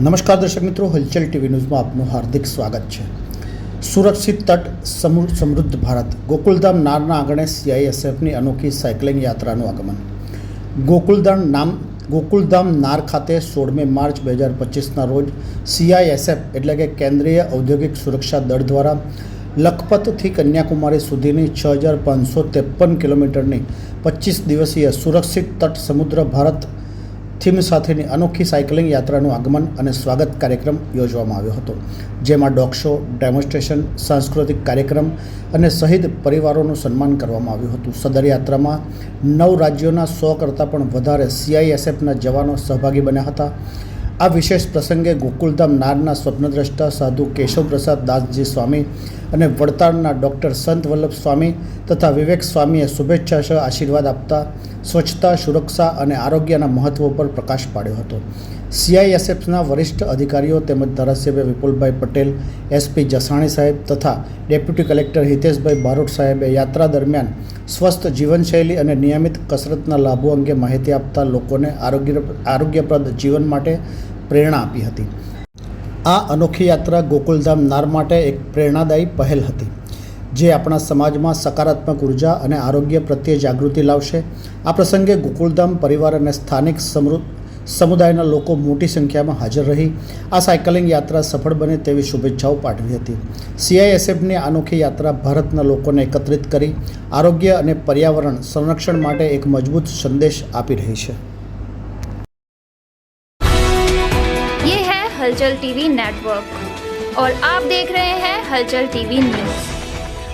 નમસ્કાર દર્શક મિત્રો, હલચલ ટીવી ન્યૂઝમાં આપનું હાર્દિક સ્વાગત છે. સુરક્ષિત તટ, સમૃ- સમૃદ્ધ ભારત, ગોકુલધામ નારના આંગણે સીઆઈએસએફની અનોખી સાયકલિંગ યાત્રાનું આગમન. ગોકુલધામ નામ, ગોકુલધામ નાર ખાતે સોળમી માર્ચ બે હજાર પચીસના રોજ સીઆઈએસએફ એટલે કે કેન્દ્રીય ઔદ્યોગિક સુરક્ષા દળ દ્વારા લખપતથી કન્યાકુમારી સુધીની છ હજાર પાંચસો ત્રેપન કિલોમીટરની પચીસ દિવસીય સુરક્ષિત તટ સમુદ્ર ભારત થીમ સાથેની અનોખી સાયકલિંગ યાત્રાનું આગમન અને સ્વાગત કાર્યક્રમ યોજવામાં આવ્યો હતો, જેમાં ડોગ શો, ડેમોન્સ્ટ્રેશન, સાંસ્કૃતિક કાર્યક્રમ અને શહીદ પરિવારોનું સન્માન કરવામાં આવ્યું હતું. સદર યાત્રામાં નવ રાજ્યોના સો કરતાં પણ વધારે સીઆઈએસએફના જવાનો સહભાગી બન્યા હતા. આ વિશેષ પ્રસંગે ગોકુલધામ નારના સ્વપ્નદ્રષ્ટા સાધુ કેશવપ્રસાદ દાસજી સ્વામી અને વડતાળના ડૉક્ટર સંત વલ્લભ સ્વામી તથા વિવેક સ્વામીએ શુભેચ્છા સહ આશીર્વાદ આપતા સ્વચ્છતા, સુરક્ષા અને આરોગ્યના મહત્વ પર પ્રકાશ પાડ્યો હતો. સીઆઈએસએફના વરિષ્ઠ અધિકારીઓ તેમજ ધારાસભ્ય વિપુલભાઈ પટેલ એસપી જસાણી સાહેબ તથા ડેપ્યુટી કલેક્ટર હિતેશભાઈ બારોટ સાહેબે યાત્રા દરમિયાન સ્વસ્થ જીવનશૈલી અને નિયમિત કસરતના લાભો અંગે માહિતી આપતા લોકોને આરોગ્ય, આરોગ્યપ્રદ જીવન માટે પ્રેરણા આપી હતી. આ અનોખી યાત્રા ગોકુલધામ નાર માટે એક પ્રેરણાદાયી પહેલ હતી. જે આપણા સમાજમાં સકારાત્મક ઉર્જા અને આરોગ્ય પ્રત્યે જાગૃતિ લાવશે આ પ્રસંગે ગોકુલધામ પરિવાર અને સ્થાનિક સમૃદ્ધ સમુદાયના લોકો મોટી સંખ્યામાં હાજર રહી આ સાયકલિંગ યાત્રા સફળ બને તેવી શુભેચ્છાઓ પાઠવી હતી સીઆઈએસએફની આ અનોખી યાત્રા ભારતના લોકોને એકત્રિત કરી આરોગ્ય અને પર્યાવરણ સંરક્ષણ માટે એક મજબૂત સંદેશ આપી રહી છે ये है हलचल टीवी नेटवर्क और आप देख रहे हैं हलचल टीवी न्यूज